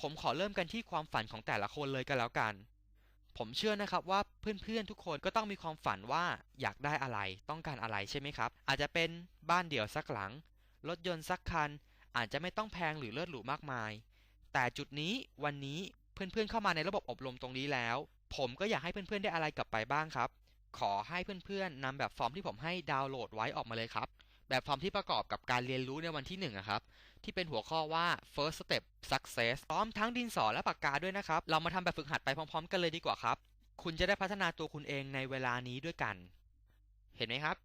ผมขอเริ่มกันที่ความฝันของแต่ละคนเลยกันแล้วกัน ผมเชื่อนะครับว่าเพื่อนๆทุกคนก็ต้องมีความฝันว่าอยากได้อะไรต้องการอะไรใช่ไหมครับ อาจจะเป็นบ้านเดี่ยวสักหลัง รถยนต์สักคัน อาจจะไม่ต้องแพงหรือเลิศหรูมากมาย แต่จุดนี้วันนี้เพื่อนๆเข้ามาในระบบอบรมตรงนี้แล้ว ผมก็อยากให้เพื่อนๆได้อะไรกลับไปบ้างครับ ขอให้เพื่อนๆนำแบบฟอร์มที่ผมให้ดาวน์โหลดไว้ออกมาเลยครับ แบบฟอร์มที่ประกอบกับการเรียนรู้ในวันที่1อะครับ ที่เป็นหัวข้อว่า first step success พร้อมทั้งดินสอและปากกาด้วยนะครับ เรามาทำแบบฝึกหัดไปพร้อม ๆ กันเลยดีกว่าครับ คุณจะได้พัฒนาตัวคุณเองในเวลานี้ด้วยกัน เห็นไหมครับ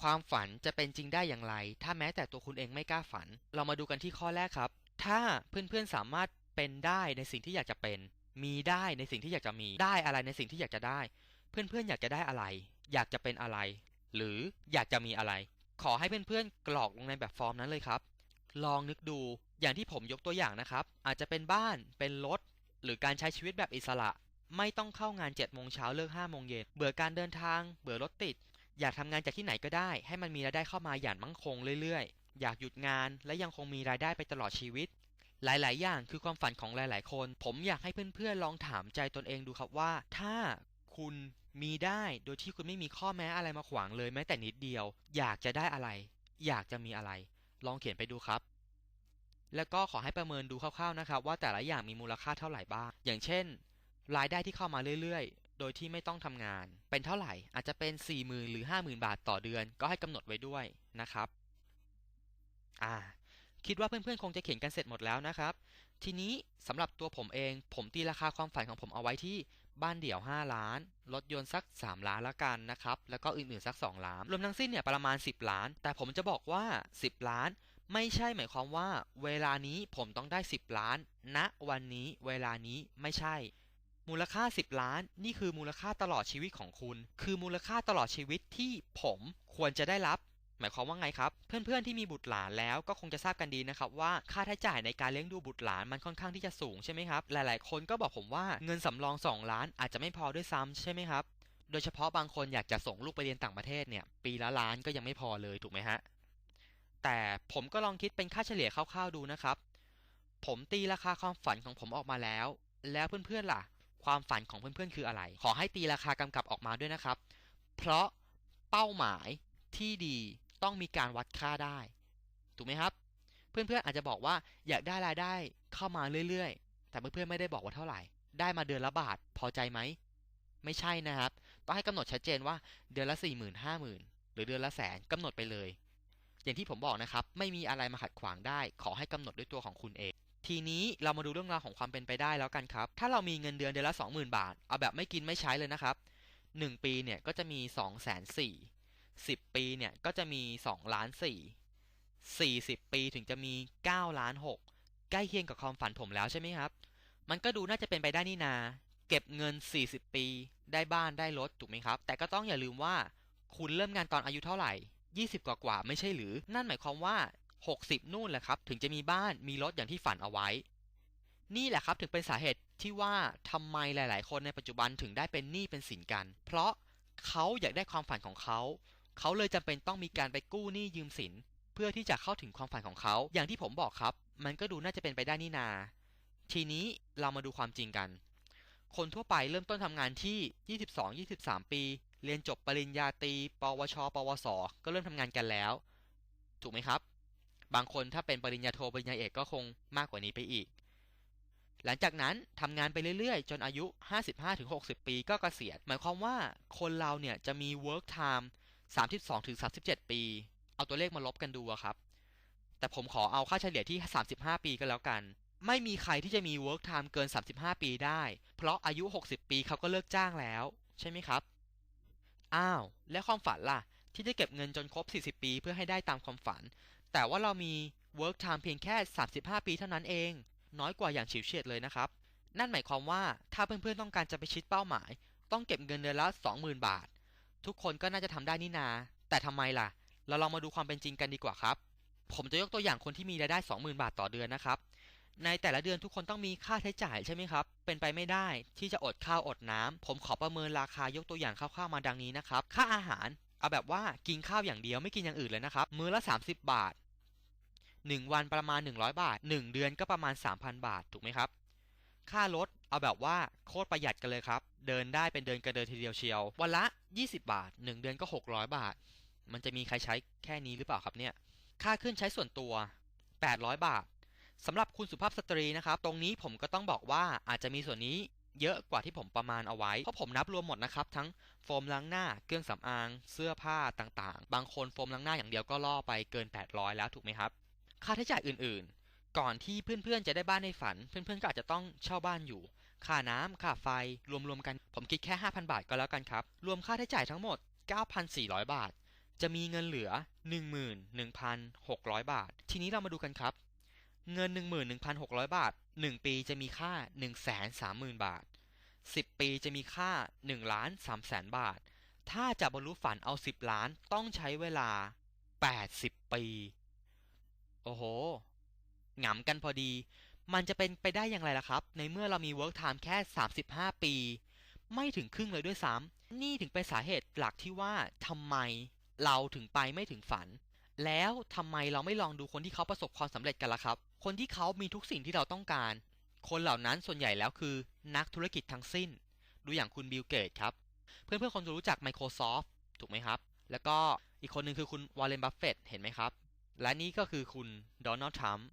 ความฝันจะเป็นจริงได้อย่างไร ถ้าแม้แต่ตัวคุณเองไม่กล้าฝัน เรามาดูกันที่ข้อแรกครับ ถ้าเพื่อนๆสามารถเป็นได้ในสิ่งที่อยากจะเป็น มีได้ในสิ่งที่อยากจะมี ได้อะไรในสิ่งที่อยากจะได้ เพื่อนๆอยากจะได้อะไร อยากจะเป็นอะไร หรืออยากจะมีอะไร ขอให้เพื่อนๆกรอกลงในแบบฟอร์มนั้นเลยครับ ลองนึกดูอย่างที่ผมยกตัวอย่างนะครับ อาจจะเป็นบ้านเป็นรถ หรือการใช้ชีวิตแบบอิสระ ไม่ต้องเข้างาน7จ็ดโมงเช้าเลิก5้าโมงเย็นเบื่อการเดินทาง เบื่อรถติด อยากทำงานจากที่ไหนก็ได้ ให้มันมีรายได้เข้ามาอย่างมั่งคงเรื่อยๆ อยากหยุดงานและยังคงมีรายได้ไปตลอดชีวิต หลายๆ อย่างคือความฝันของหลายๆ คน ผมอยากให้เพื่อนๆลองถามใจตนเองดูครับว่า ถ้า คุณมีได้โดยที่คุณไม่มีข้อแม้อะไรมาขวางเลยแม้แต่นิดเดียว อยากจะได้อะไร อยากจะมีอะไร ลองเขียนไปดูครับ แล้วก็ขอให้ประเมินดูคร่าวๆนะครับ ว่าแต่ละอย่างมีมูลค่าเท่าไหร่บ้าง อย่างเช่น รายได้ที่เข้ามาเรื่อยๆ โดยที่ไม่ต้องทำงาน เป็นเท่าไหร่อาจจะเป็น4 0,000หรือ50,000บาทต่อเดือน ก็ให้กำหนดไว้ด้วยนะครับอ่าคิดว่าเพื่อนๆ คงจะเขียนกันเสร็จหมดแล้วนะครับ ทีนี้สำหรับตัวผมเอง ผมตีราคาความฝันของผมเอาไว้ที่บ้านเดี่ยว 5 ล้าน รถยนต์สัก 3 ล้านละกันนะครับ แล้วก็อื่นๆสัก 2 ล้าน รวมทั้งสิ้นเนี่ยประมาณ 10 ล้าน แต่ผมจะบอกว่า 10 ล้าน ไม่ใช่หมายความว่า เวลานี้ผมต้องได้ 10 ล้านณวันนี้เวลานี้ไม่ใช่ มูลค่า 10 ล้าน นี่คือมูลค่าตลอดชีวิตของคุณ คือมูลค่าตลอดชีวิตที่ผมควรจะได้รับ หมายความว่าไงครับ เพื่อนๆที่มีบุตรหลานแล้วก็คงจะทราบกันดีนะครับว่าค่าใช้จ่ายในการเลี้ยงดูบุตรหลานมันค่อนข้างที่จะสูงใช่ไหมครับหลายๆ คนก็บอกผมว่าเงินสำรอง 2 ล้านอาจจะไม่พอด้วยซ้ำใช่ไหมครับโดยเฉพาะบางคนอยากจะส่งลูกไปเรียนต่างประเทศเนี่ยปีละล้านก็ยังไม่พอเลยถูกไหมฮะแต่ผมก็ลองคิดเป็นค่าเฉลี่ยคร่าวๆดูนะครับ ผมตีราคาความฝันของผมออกมาแล้ว แล้วเพื่อนๆล่ะ ความฝันของเพื่อนๆคืออะไร ขอให้ตีราคากำกับออกมาด้วยนะครับ เพราะเป้าหมายที่ดี ต้องมีการวัดค่าได้ ถูกไหมครับ เพื่อนๆอาจจะบอกว่าอยากได้รายได้เข้ามาเรื่อยๆ แต่เพื่อนๆไม่ได้บอกว่าเท่าไหร่ ได้มาเดือนละบาทพอใจไหม ไม่ใช่นะครับ ต้องให้กำหนดชัดเจนว่าเดือนละ4 0 0 0 0 5 0,000 หรือเดือนละแสนกำหนดไปเลย อย่างที่ผมบอกนะครับ ไม่มีอะไรมาขัดขวางได้ ขอให้กำหนดด้วยตัวของคุณเองทีนี้เรามาดูเรื่องราวของความเป็นไปได้แล้วกันครับ ถ้าเรามีเงินเดือนเดือนละ 20,000 บาท เอาแบบไม่กินไม่ใช้เลยนะครับ 1 ปีเนี่ยก็จะมี 2 4 0 0 0 10 ปีเนี่ยก็จะมี 2 ล้าน 4 40 ปีถึงจะมี 9 ล้าน 6 ใกล้เคียงกับความฝันผมแล้วใช่ไหมครับ มันก็ดูน่าจะเป็นไปได้นี่นา เก็บเงิน 40 ปี ได้บ้านได้รถถูกไหมครับ แต่ก็ต้องอย่าลืมว่าคุณเริ่มงานตอนอายุเท่าไหร่ 20 กว่ากว่าไม่ใช่หรือ นั่นหมายความว่า 60 นู่นแหละครับ ถึงจะมีบ้านมีรถอย่างที่ฝันเอาไว้ นี่แหละครับถึงเป็นสาเหตุที่ว่าทำไมหลาย ๆ คนในปัจจุบันถึงได้เป็นหนี้เป็นสินกัน เพราะเขาอยากได้ความฝันของเขา เขาเลยจำเป็นต้องมีการไปกู้หนี้ยืมสิน เพื่อที่จะเข้าถึงความฝันของเขา อย่างที่ผมบอกครับ มันก็ดูน่าจะเป็นไปได้นี่นา ทีนี้เรามาดูความจริงกัน คนทั่วไปเริ่มต้นทำงานที่ 22-23 ปี เรียนจบปริญญาตรี ปวช ปวส ก็เริ่มทำงานกันแล้ว ถูกไหมครับ บางคนถ้าเป็นปริญญาโท ปริญญาเอกก็คงมากกว่านี้ไปอีก หลังจากนั้นทำงานไปเรื่อยๆ จนอายุ 55-60 ปีก็เกษียณ หมายความว่าคนเราเนี่ยจะมี work time 32-37 ปี เอาตัวเลขมาลบกันดูครับ แต่ผมขอเอาค่าเฉลี่ยที่ 35 ปีก็แล้วกัน ไม่มีใครที่จะมี work time เกิน 35 ปีได้ เพราะอายุ 60 ปีเขาก็เลิกจ้างแล้ว ใช่ไหมครับ อ้าว แล้วความฝันล่ะ ที่จะเก็บเงินจนครบ 40 ปีเพื่อให้ได้ตามความฝัน แต่ว่าเรามี work time เพียงแค่ 35 ปีเท่านั้นเอง น้อยกว่าอย่างฉิวเฉียดเลยนะครับ นั่นหมายความว่าถ้าเพื่อนๆต้องการจะไปชิดเป้าหมาย ต้องเก็บเงินเดือนละ 20,000 บาท ทุกคนก็น่าจะทำได้นี่นา แต่ทำไมล่ะ เราลองมาดูความเป็นจริงกันดีกว่าครับ ผมจะยกตัวอย่างคนที่มีรายได้ 20,000 บาทต่อเดือนนะครับ ในแต่ละเดือนทุกคนต้องมีค่าใช้จ่ายใช่ไหมครับ เป็นไปไม่ได้ที่จะอดข้าวอดน้ำผมขอประเมินราคายกตัวอย่างคร่าวๆมาดังนี้นะครับ ค่าอาหาร เอาแบบว่ากินข้าวอย่างเดียวไม่กินอย่างอื่นเลยนะครับ มื้อละ 30 บาท 1 วันประมาณ 100 บาท 1 เดือนก็ประมาณ 3,000 บาท ถูกไหมครับ ค่ารถ เอาแบบว่าโคตรประหยัดกันเลยครับ เดินได้เป็นเดินกระเดินทีเดียวเชียว วันละ 20 บาท 1 เดือนก็ 600 บาท มันจะมีใครใช้แค่นี้หรือเปล่าครับเนี่ย ค่าขึ้นใช้ส่วนตัว 800 บาทสำหรับคุณสุภาพสตรีนะครับ ตรงนี้ผมก็ต้องบอกว่าอาจจะมีส่วนนี้เยอะกว่าที่ผมประมาณเอาไว้ เพราะผมนับรวมหมดนะครับ ทั้งโฟมล้างหน้า เครื่องสำอาง เสื้อผ้าต่างๆ บางคนโฟมล้างหน้าอย่างเดียวก็ล่อไปเกิน 800 แล้วถูกไหมครับ ค่าใช้จ่ายอื่นๆ ก่อนที่เพื่อนๆจะได้บ้านในฝัน เพื่อนๆก็อาจจะต้องเช่าบ้านอยู่ ค่าน้ำค่าไฟ รวมๆกัน ผมคิดแค่ 5,000 บาทก็แล้วกันครับ รวมค่าใช้จ่ายทั้งหมด 9,400 บาท จะมีเงินเหลือ 11,600 บาท ทีนี้เรามาดูกันครับ เงิน 11,600 บาท 1 ปีจะมีค่า 130,000 บาท 10 ปีจะมีค่า1ล้าน3แสนบาท ถ้าจะบรรลุฝันเอา 10 ล้านต้องใช้เวลา 80 ปี โอ้โหหงำกันพอดี มันจะเป็นไปได้อย่างไรล่ะครับ ในเมื่อเรามี work time แค่ 35 ปี ไม่ถึงครึ่งเลยด้วยซ้ำนี่ถึงเป็นสาเหตุหลักที่ว่าทำไมเราถึงไปไม่ถึงฝัน แล้วทำไมเราไม่ลองดูคนที่เขาประสบความสำเร็จกันล่ะครับ คนที่เขามีทุกสิ่งที่เราต้องการ คนเหล่านั้นส่วนใหญ่แล้วคือ นักธุรกิจทั้งสิ้น ดูอย่างคุณบิลเกตครับ เพื่อนๆคงจะรู้จัก Microsoft ถูกไหมครับ แล้วก็อีกคนหนึ่งคือคุณวอลเลนบัฟเฟตเห็นไหมครับ และนี่ก็คือคุณโดนัลด์ทรัมป์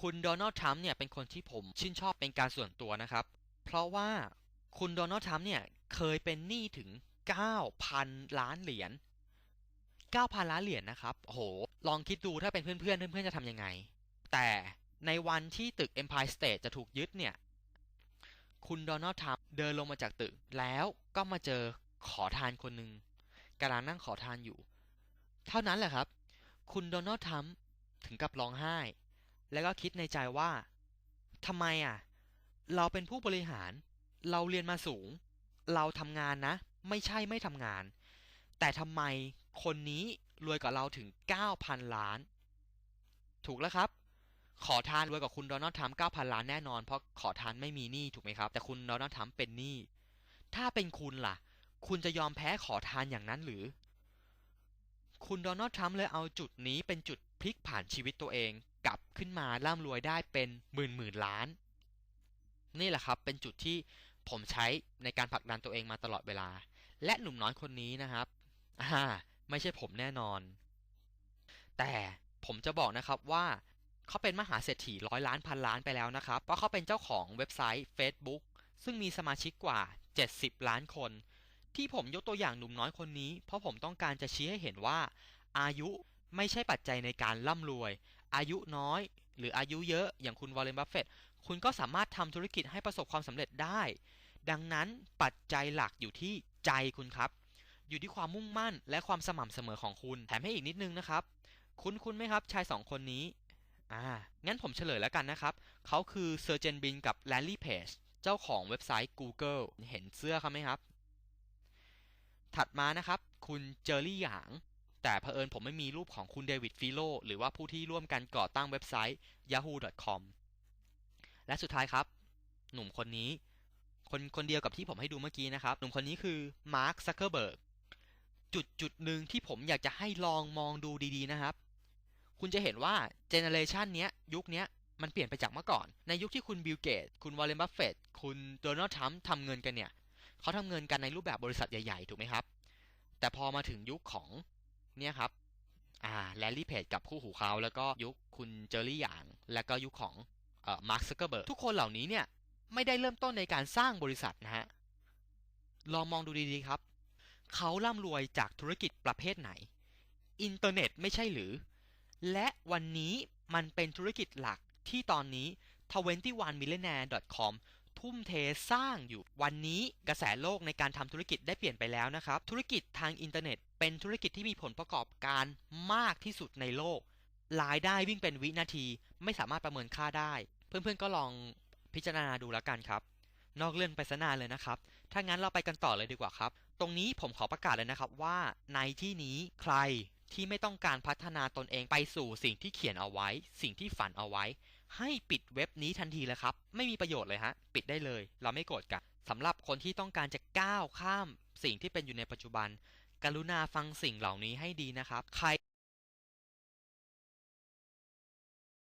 คุณโดนัลด์ทรัมป์เนี่ยเป็นคนที่ผมชื่นชอบเป็นการส่วนตัวนะครับ เพราะว่าคุณโดนัลด์ทรัมป์เนี่ยเคยเป็นหนี้ถึง 9,000 ล้านเหรียญ 9,000 ล้านเหรียญนะครับโอ้โห ลองคิดดูถ้าเป็นเพื่อนๆเพื่อนจะทำยังไง แต่ในวันที่ตึก Empire State จะถูกยึดเนี่ย คุณโดนัลด์ทรัมป์เดินลงมาจากตึก แล้วก็มาเจอขอทานคนหนึ่งกำลังนั่งขอทานอยู่ เท่านั้นแหละครับ คุณโดนัลด์ทรัมป์ถึงกับร้องไห้ แล้วก็คิดในใจว่าทำไมอะ เราเป็นผู้บริหาร เราเรียนมาสูง เราทำงานนะ ไม่ใช่ไม่ทำงาน แต่ทำไมคนนี้รวยกว่าเราถึง 9,000 ล้าน ถูกแล้วครับ ขอทานรวยกว่าคุณโดนัลด์ทรัมป์9,000 ล้านแน่นอน เพราะขอทานไม่มีหนี้ถูกไหมครับ แต่คุณโดนัลด์ทรัมป์เป็นหนี้ ถ้าเป็นคุณล่ะ คุณจะยอมแพ้ขอทานอย่างนั้นหรือ คุณโดนัลด์ทรัมป์เลยเอาจุดนี้เป็นจุดพลิกผ่านชีวิตตัวเอง กลับขึ้นมาร่ำรวยได้เป็นหมื่นหมื่นล้าน นี่แหละครับเป็นจุดที่ผมใช้ในการผลักดันตัวเองมาตลอดเวลา และหนุ่มน้อยคนนี้นะครับอ่าไม่ใช่ผมแน่นอน แต่ผมจะบอกนะครับว่าเขาเป็นมหาเศรษฐีร้อยล้านพันล้านไปแล้วนะครับ เพราะเขาเป็นเจ้าของเว็บไซต์ Facebook ซึ่งมีสมาชิกกว่า 70 ล้านคน ที่ผมยกตัวอย่างหนุ่มน้อยคนนี้ เพราะผมต้องการจะชี้ให้เห็นว่า อายุไม่ใช่ปัจจัยในการร่ำรวย อายุน้อย หรืออายุเยอะอย่างคุณวอลเลนบัฟเฟตคุณก็สามารถทำธุรกิจให้ประสบความสำเร็จได้ ดังนั้นปัจจัยหลักอยู่ที่ใจคุณครับ อยู่ที่ความมุ่งมั่นและความสม่ำเสมอของคุณ แถมให้อีกนิดนึงนะครับ คุณคุณไหมครับชายสองคนนี้อ่างั้นผมเฉลยแล้วกันนะครับ เขาคือเซอร์เจนบินกับแลนลี่เพจเจ้าของเว็บไซต์ Google เห็นเสื้อเขาไหมครับ ถัดมานะครับ คุณเจอรี่หยาง แต่เผอิญผมไม่มีรูปของคุณเดวิดฟิโลหรือว่าผู้ที่ร่วมกันก่อตั้งเว็บไซต์ yahoo.com และสุดท้ายครับ หนุ่มคนนี้ คนคนเดียวกับที่ผมให้ดูเมื่อกี้นะครับ หนุ่มคนนี้คือมาร์คซักเคอร์เบิร์กจุดจุดหนึ่งที่ผมอยากจะให้ลองมองดูดีๆนะครับ คุณจะเห็นว่าเจเนเรชันเนี้ย ยุคเนี้ยมันเปลี่ยนไปจากเมื่อก่อน ในยุคที่คุณบิลเกต คุณวอลเลนบัฟเฟตคุณโดนัลด์ทรัมป์ทำเงินกันเนี่ย เขาทำเงินกันในรูปแบบบริษัทใหญ่ๆ ถูกไหมครับ แต่พอมาถึงยุคของ เนี่ยครับอ่าแลลี่เพจกับคู่หูเขาแล้วก็ยุคคุณเจอรี่หยาง แล้วก็ยุคของเอ่อมาร์คซักเกอร์เบิร์กทุกคนเหล่านี้เนี่ยไม่ได้เริ่มต้นในการสร้างบริษัทนะฮะลองมองดูดีๆครับ เขาร่ำรวยจากธุรกิจประเภทไหน อินเทอร์เน็ตไม่ใช่หรือ และวันนี้มันเป็นธุรกิจหลักที่ตอนนี้ 21millionaire.com ทุ่มเทสร้างอยู่ วันนี้กระแสโลกในการทำธุรกิจได้เปลี่ยนไปแล้วนะครับ ธุรกิจทางอินเทอร์เน็ต เป็นธุรกิจที่มีผลประกอบการมากที่สุดในโลก รายได้วิ่งเป็นวินาที ไม่สามารถประเมินค่าได้ เพื่อนๆก็ลองพิจารณาดูแล้วกันครับ นอกเรื่องไปซะนานเลยนะครับ ถ้างั้นเราไปกันต่อเลยดีกว่าครับ ตรงนี้ผมขอประกาศเลยนะครับว่าในที่นี้ใครที่ไม่ต้องการพัฒนาตนเองไปสู่สิ่งที่เขียนเอาไว้ สิ่งที่ฝันเอาไว้ ให้ปิดเว็บนี้ทันทีเลยครับ ไม่มีประโยชน์เลยฮะ ปิดได้เลย เราไม่โกรธกันสำหรับคนที่ต้องการจะก้าวข้ามสิ่งที่เป็นอยู่ในปัจจุบัน กรุณาฟังสิ่งเหล่านี้ให้ดีนะครับ ใคร